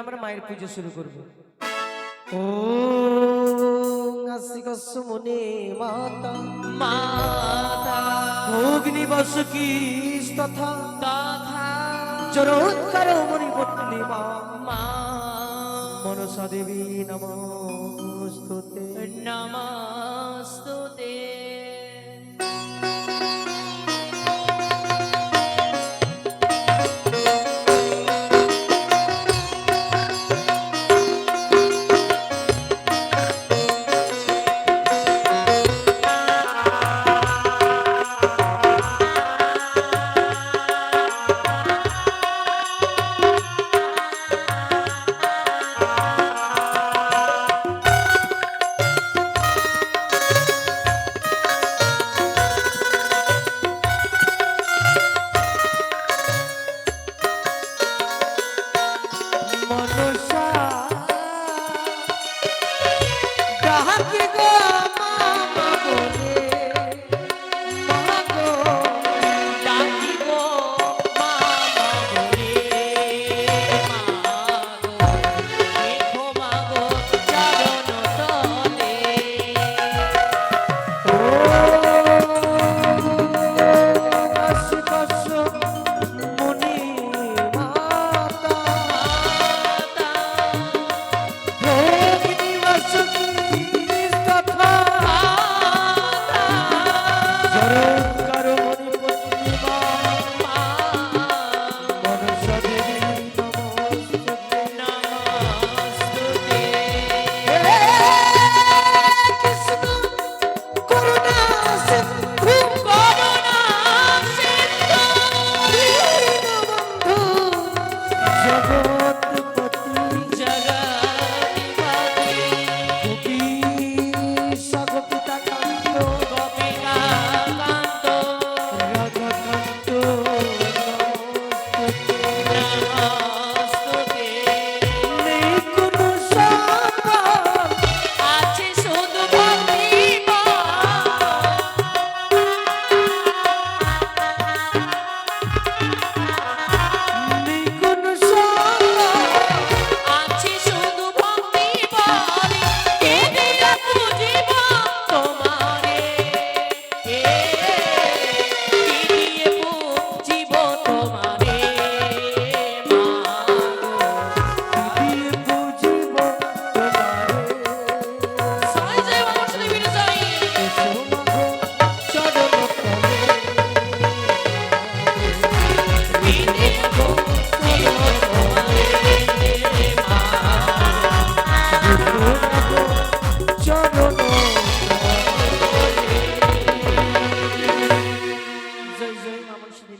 আমরা মায়ের পুজো শুরু করব। ও আশিকস্য মনে মাতা। মাতা। অগ্নি বসকি তথা। তথা। চরৎকার মণিপত্নী মা। মা। মনসা দেবী নমস্তুতে। নমস্তুতে।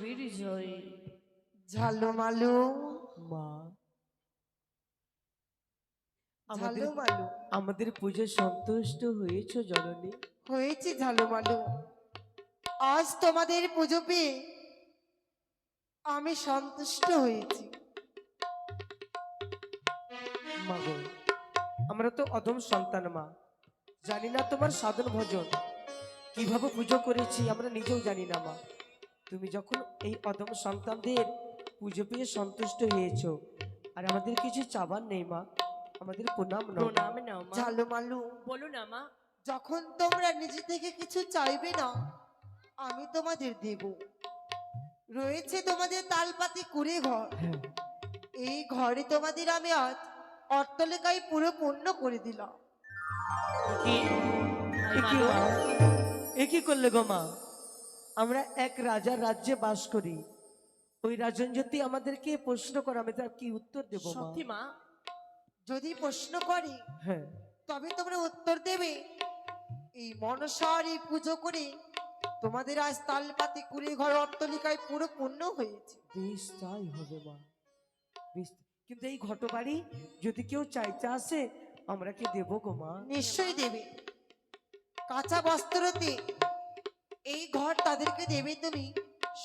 দেবীর জয় ঝালু মালু। মা। আমাদের ঝালু আমাদের পুজো সন্তুষ্ট হয়েছ জননী? হয়েছে ঝালু মালু। আজ তোমাদের পুজো পেয়ে আমি সন্তুষ্ট হয়েছি। মা গো আমরা তো অদম সন্তান মা। জানি না তোমার সাধন ভজন। কীভাবে পুজো করেছি আমরা নিজেও জানি না মা। তুমি যখন এই অদম সন্তানদের পুজো পেয়ে সন্তুষ্ট হয়েছ আর আমাদের কিছু চাবার নেই মা আমাদের প্রণাম নাও। প্রণাম নাও মা। ঝালু মালু। বলো না মা। যখন তোমরা নিজে থেকে কিছু চাইবে না আমি তোমাদের দেব। রয়েছে তোমাদের তালপাতি কুড়ে ঘর। হ্যাঁ। এই ঘরে তোমাদের আমি আজ অট্টলিকায় পুরো পূর্ণ করে দিলাম। এ কি করলে গো মা? আমরা এক রাজার রাজ্যে বাস করি। ওই রাজন যদি আমাদেরকে প্রশ্ন করে আমি তার কি উত্তর দেব মা? সত্যি মা যদি প্রশ্ন করে হ্যাঁ। তবে তোমরা উত্তর দেবে। এই মনসার এই পুজো করে তোমাদের আজ তালপাতি কুড়ি ঘর অট্টলিকায় পুরো পূর্ণ হয়েছে। বেশ তাই হবে মা। বেশ কিন্তু এই ঘটবাড়ি যদি কেউ চাইতে আসে আমরা কি দেবো গো মা? নিশ্চয়ই দেবে। কাঁচা বস্ত্রতে এই ঘর তাদেরকে দেবে তুমি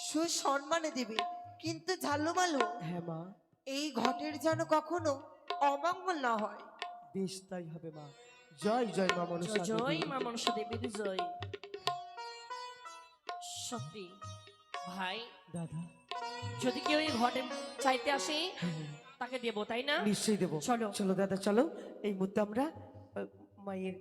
সুসম্মানে দেবে। কিন্তু ঝালুমালু হ্যাঁ মা। এই ঘটের যেন কখনো অমঙ্গল না হয়। বেশ তাই হবে মা। জয় জয় মা মনসা জয় মা মনসা দেবীর জয়। সত্যি ভাই দাদা। যদি কেউ এই ঘটে চাইতে আসে হ্যাঁ, তাকে দেবো তাই না? নিশ্চয়ই দেবো। চলো। চলো দাদা চলো। এই মুহূর্তে আমরা মায়ের